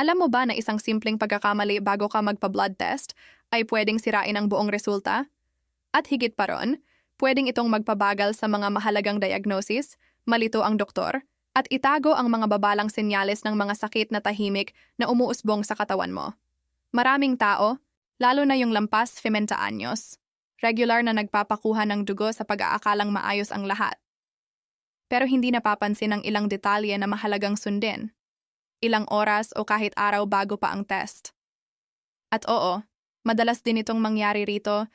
Alam mo ba na isang simpleng pagkakamali bago ka magpa-blood test ay pwedeng sirain ang buong resulta? At higit pa ron, pwedeng itong magpabagal sa mga mahalagang diagnosis, malito ang doktor, at itago ang mga babalang senyales ng mga sakit na tahimik na umuusbong sa katawan mo. Maraming tao, lalo na yung lampas fementa anyos, regular na nagpapakuha ng dugo sa pag-aakalang maayos ang lahat. Pero hindi napapansin ang ilang detalye na mahalagang sundin. Ilang oras o kahit araw bago pa ang test. At oo, madalas din itong mangyari rito,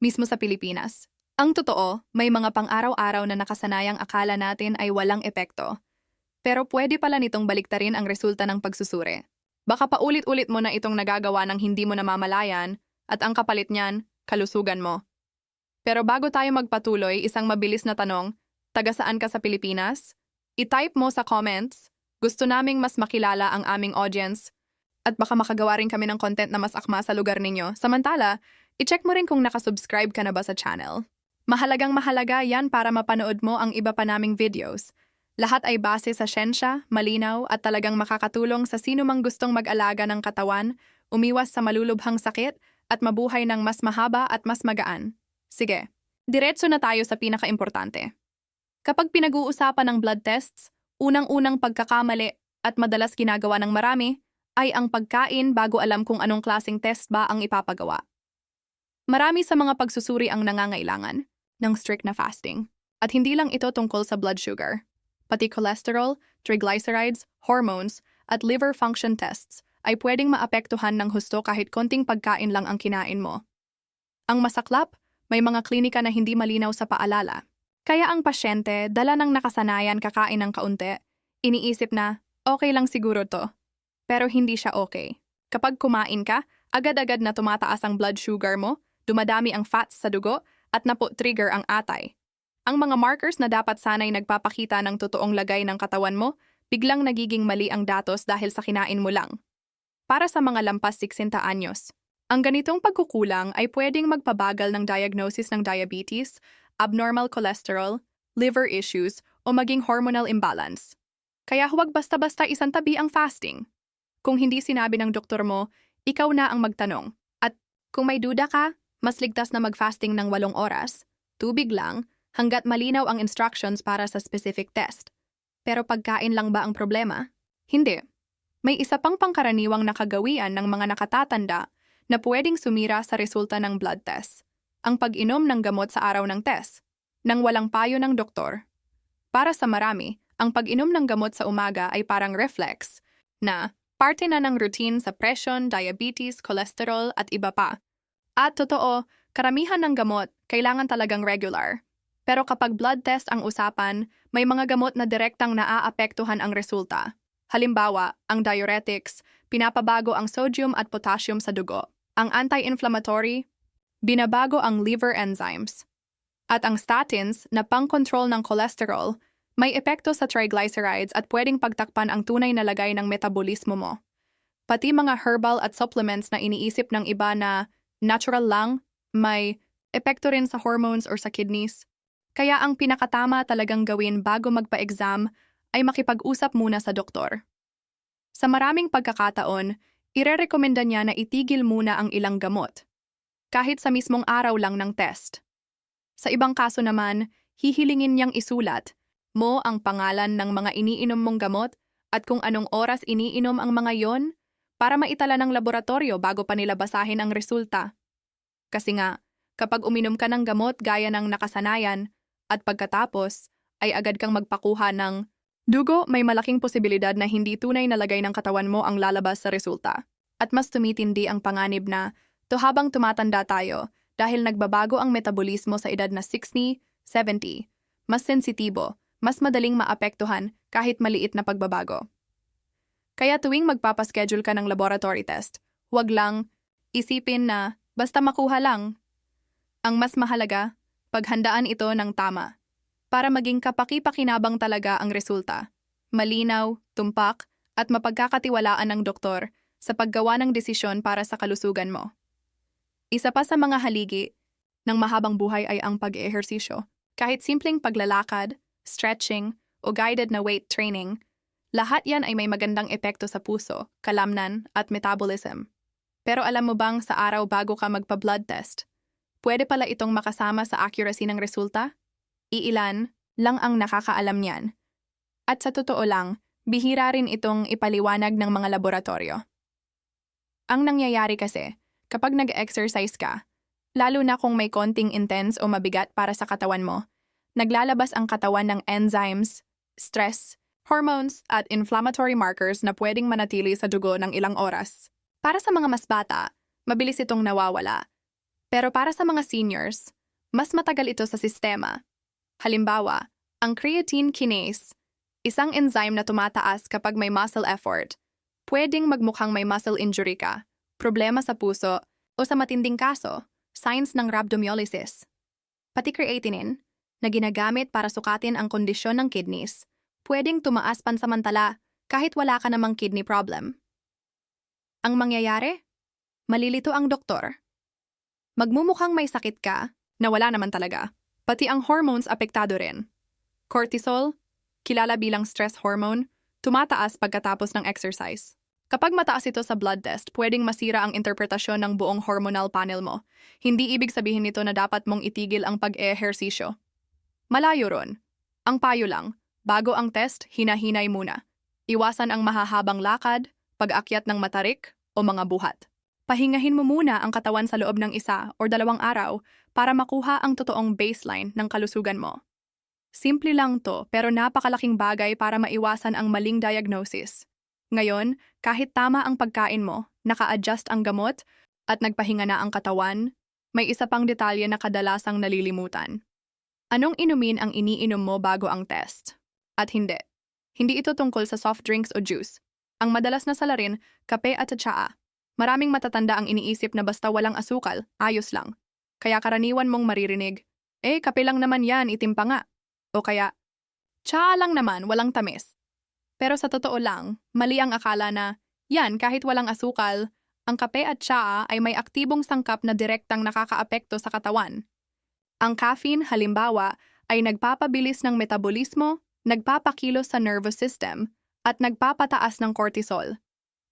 mismo sa Pilipinas. Ang totoo, may mga pang-araw-araw na nakasanayang akala natin ay walang epekto. Pero pwede pala nitong baliktarin ang resulta ng pagsusuri. Baka paulit-ulit mo na itong nagagawa ng hindi mo namamalayan at ang kapalit niyan, kalusugan mo. Pero bago tayo magpatuloy, isang mabilis na tanong, taga saan ka sa Pilipinas? I-type mo sa comments, gusto naming mas makilala ang aming audience at baka makagawa rin kami ng content na mas akma sa lugar ninyo. Samantala, i-check mo rin kung nakasubscribe ka na ba sa channel. Mahalagang mahalaga yan para mapanood mo ang iba pa naming videos. Lahat ay base sa siyensya, malinaw at talagang makakatulong sa sino mang gustong mag-alaga ng katawan, umiwas sa malulubhang sakit at mabuhay ng mas mahaba at mas magaan. Sige, diretso na tayo sa pinaka-importante. Kapag pinag-uusapan ng blood tests, unang-unang pagkakamali at madalas ginagawa ng marami ay ang pagkain bago alam kung anong klasing test ba ang ipapagawa. Marami sa mga pagsusuri ang nangangailangan ng strict na fasting. At hindi lang ito tungkol sa blood sugar. Pati cholesterol, triglycerides, hormones, at liver function tests ay pwedeng maapektuhan ng husto kahit konting pagkain lang ang kinain mo. Ang masaklap, may mga klinika na hindi malinaw sa paalala. Kaya ang pasyente, dala ng nakasanayan kakain ng kaunti, iniisip na, okay lang siguro to. Pero hindi siya okay. Kapag kumain ka, agad-agad na tumataas ang blood sugar mo, dumadami ang fats sa dugo, at napo-trigger ang atay. Ang mga markers na dapat sanay nagpapakita ng totoong lagay ng katawan mo, biglang nagiging mali ang datos dahil sa kinain mo lang. Para sa mga lampas 60 anyos, ang ganitong pagkukulang ay pwedeng magpabagal ng diagnosis ng diabetes, abnormal cholesterol, liver issues, o maging hormonal imbalance. Kaya huwag basta-basta isang tabi ang fasting. Kung hindi sinabi ng doktor mo, ikaw na ang magtanong. At kung may duda ka, mas ligtas na mag-fasting ng walong oras, tubig lang, hanggat malinaw ang instructions para sa specific test. Pero pagkain lang ba ang problema? Hindi. May isa pang pangkaraniwang nakagawian ng mga nakatatanda na pwedeng sumira sa resulta ng blood test. Ang pag-inom ng gamot sa araw ng test, nang walang payo ng doktor. Para sa marami, ang pag-inom ng gamot sa umaga ay parang reflex na parte na ng routine sa presyon, diabetes, cholesterol at iba pa at totoo, karamihan ng gamot kailangan talagang regular. Pero kapag blood test ang usapan, may mga gamot na direktang naaapektuhan ang resulta. Halimbawa, ang diuretics, pinapabago ang sodium at potassium sa dugo. Ang anti-inflammatory, binabago ang liver enzymes. At ang statins, na pang-control ng cholesterol, may epekto sa triglycerides at pwedeng pagtakpan ang tunay na lagay ng metabolismo mo. Pati mga herbal at supplements na iniisip ng iba na natural lang, may epekto rin sa hormones or sa kidneys. Kaya ang pinakatama talagang gawin bago magpa-exam ay makipag-usap muna sa doktor. Sa maraming pagkakataon, irerekomenda niya na itigil muna ang ilang gamot, kahit sa mismong araw lang ng test. Sa ibang kaso naman, hihilingin niyang isulat mo ang pangalan ng mga iniinom mong gamot at kung anong oras iniinom ang mga yon para maitala ng laboratorio bago pa nila basahin ang resulta. Kasi nga, kapag uminom ka ng gamot gaya ng nakasanayan at pagkatapos ay agad kang magpakuha ng dugo, may malaking posibilidad na hindi tunay na lagay ng katawan mo ang lalabas sa resulta. At mas tumitindi ang panganib na to habang tumatanda tayo dahil nagbabago ang metabolismo sa edad na 60, 70, mas sensitibo, mas madaling maapektuhan kahit maliit na pagbabago. Kaya tuwing magpapaschedule ka ng laboratory test, huwag lang isipin na basta makuha lang. Ang mas mahalaga, paghandaan ito ng tama para maging kapaki-pakinabang talaga ang resulta. Malinaw, tumpak, at mapagkakatiwalaan ng doktor sa paggawa ng desisyon para sa kalusugan mo. Isa pa sa mga haligi ng mahabang buhay ay ang pag-ehersisyo. Kahit simpleng paglalakad, stretching, o guided na weight training Lahat yan ay may magandang epekto sa puso, kalamnan, at metabolism. Pero alam mo bang sa araw bago ka magpa-blood test, pwede pala itong makasama sa accuracy ng resulta? Iilan lang ang nakakaalam niyan. At sa totoo lang, bihira rin itong ipaliwanag ng mga laboratorio. Ang nangyayari kasi, kapag nag-exercise ka, lalo na kung may konting intense o mabigat para sa katawan mo, naglalabas ang katawan ng enzymes, stress, hormones at inflammatory markers na pwedeng manatili sa dugo ng ilang oras. Para sa mga mas bata, mabilis itong nawawala. Pero para sa mga seniors, mas matagal ito sa sistema. Halimbawa, ang creatine kinase, isang enzyme na tumataas kapag may muscle effort, pwedeng magmukhang may muscle injury ka, problema sa puso, o sa matinding kaso, signs ng rhabdomyolysis. Pati creatinine, na ginagamit para sukatin ang kondisyon ng kidneys, pwedeng tumaas pansamantala kahit wala ka namang kidney problem. Ang mangyayari? Malilito ang doktor. Magmumukhang may sakit ka, na wala naman talaga. Pati ang hormones apektado rin. Cortisol, kilala bilang stress hormone, tumataas pagkatapos ng exercise. Kapag mataas ito sa blood test, pwedeng masira ang interpretasyon ng buong hormonal panel mo. Hindi ibig sabihin nito na dapat mong itigil ang pag-ehersisyo. Malayo ron. Ang payo lang, bago ang test, hinahinay muna. Iwasan ang mahahabang lakad, pag-akyat ng matarik, o mga buhat. Pahingahin mo muna ang katawan sa loob ng isa o dalawang araw para makuha ang totoong baseline ng kalusugan mo. Simple lang to pero napakalaking bagay para maiwasan ang maling diagnosis. Ngayon, kahit tama ang pagkain mo, naka-adjust ang gamot, at nagpahinga na ang katawan, may isa pang detalye na kadalasang nalilimutan. Anong inumin ang iniinom mo bago ang test? At hindi. Hindi ito tungkol sa soft drinks o juice. Ang madalas na salarin, kape at tsaa. Maraming matatanda ang iniisip na basta walang asukal, ayos lang. Kaya karaniwan mong maririnig, eh kape lang naman yan, itim pa nga. O kaya, tsaa lang naman, walang tamis. Pero sa totoo lang, mali ang akala na, yan kahit walang asukal, ang kape at tsaa ay may aktibong sangkap na direktang nakakaapekto sa katawan. Ang caffeine, halimbawa, ay nagpapabilis ng metabolismo, nagpapakilos sa nervous system, at nagpapataas ng cortisol.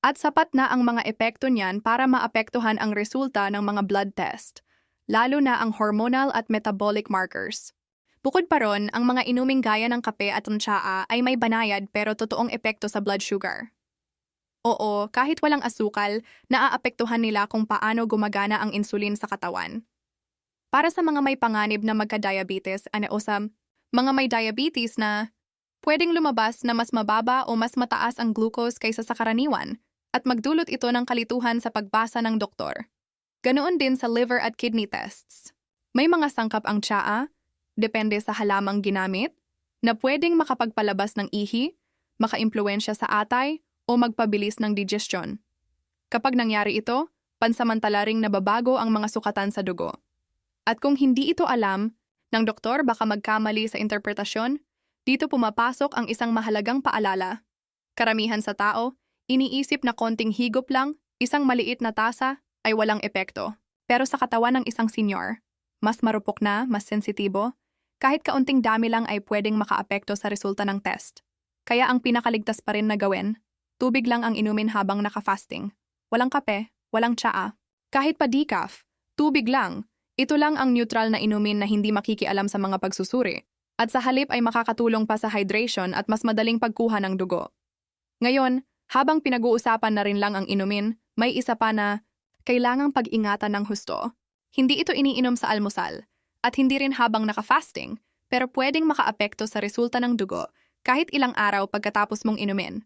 At sapat na ang mga epekto niyan para maapektuhan ang resulta ng mga blood test, lalo na ang hormonal at metabolic markers. Bukod pa ron, ang mga inuming gaya ng kape at ng tsaa ay may banayad pero totoong epekto sa blood sugar. Oo, kahit walang asukal, naaapektuhan nila kung paano gumagana ang insulin sa katawan. Para sa mga may panganib na magka-diabetes ano, o mga may diabetes na pwedeng lumabas na mas mababa o mas mataas ang glucose kaysa sa karaniwan at magdulot ito ng kalituhan sa pagbasa ng doktor. Ganoon din sa liver at kidney tests. May mga sangkap ang tsaa depende sa halamang ginamit, na pwedeng makapagpalabas ng ihi, makaimpluensya sa atay, o magpabilis ng digestion. Kapag nangyari ito, pansamantala ring nababago ang mga sukatan sa dugo. At kung hindi ito alam, ng doktor baka magkamali sa interpretasyon, dito pumapasok ang isang mahalagang paalala. Karamihan sa tao, iniisip na konting higop lang, isang maliit na tasa, ay walang epekto. Pero sa katawan ng isang senior, mas marupok na, mas sensitibo, kahit kaunting dami lang ay pwedeng makaapekto sa resulta ng test. Kaya ang pinakaligtas pa rin na gawin, tubig lang ang inumin habang naka-fasting. Walang kape, walang tsaa. Kahit pa decaf, tubig lang. Ito lang ang neutral na inumin na hindi makikialam sa mga pagsusuri. At sa halip ay makakatulong pa sa hydration at mas madaling pagkuha ng dugo. Ngayon, habang pinag-uusapan na rin lang ang inumin, may isa pa na kailangang pag-ingatan ng husto. Hindi ito iniinom sa almusal, at hindi rin habang naka-fasting, pero pwedeng makaapekto sa resulta ng dugo kahit ilang araw pagkatapos mong inumin.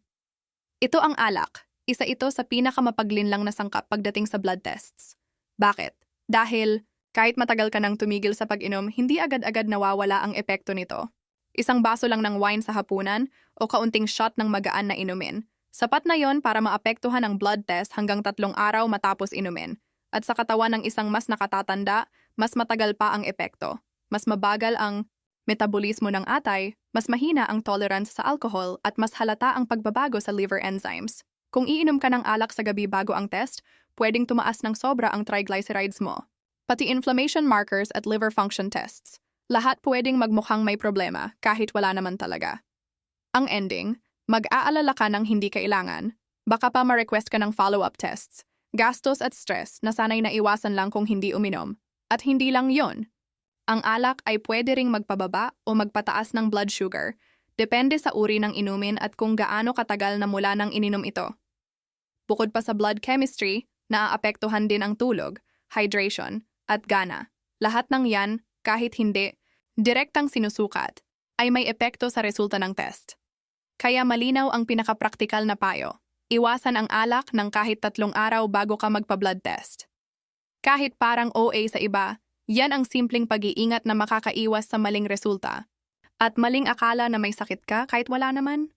Ito ang alak, isa ito sa pinakamapaglinlang na sangkap pagdating sa blood tests. Bakit? Dahil kahit matagal ka nang tumigil sa pag-inom, hindi agad-agad nawawala ang epekto nito. Isang baso lang ng wine sa hapunan o kaunting shot ng magaan na inumin. Sapat na yon para maapektuhan ang blood test hanggang tatlong araw matapos inumin. At sa katawan ng isang mas nakatatanda, mas matagal pa ang epekto. Mas mabagal ang metabolismo ng atay, mas mahina ang tolerance sa alcohol at mas halata ang pagbabago sa liver enzymes. Kung iinom ka ng alak sa gabi bago ang test, pwedeng tumaas ng sobra ang triglycerides mo. Pati inflammation markers at liver function tests. Lahat pwedeng magmukhang may problema kahit wala naman talaga. Ang ending, Mag-aalala ka ng hindi kailangan. Baka pa ma-request ka ng follow-up tests. Gastos at stress na sanay na iwasan lang kung hindi uminom. At hindi lang yon. Ang alak ay pwede ring magpababa o magpataas ng blood sugar. Depende sa uri ng inumin at kung gaano katagal na mula nang ininom ito. Bukod pa sa blood chemistry, naaapektuhan din ang tulog, hydration, at gana. Lahat ng yan, kahit hindi, direktang sinusukat, ay may epekto sa resulta ng test. Kaya malinaw ang pinakapraktikal na payo. Iwasan ang alak ng kahit tatlong araw bago ka magpa-blood test. Kahit parang OA sa iba, yan ang simpleng pag-iingat na makakaiwas sa maling resulta. At maling akala na may sakit ka kahit wala naman.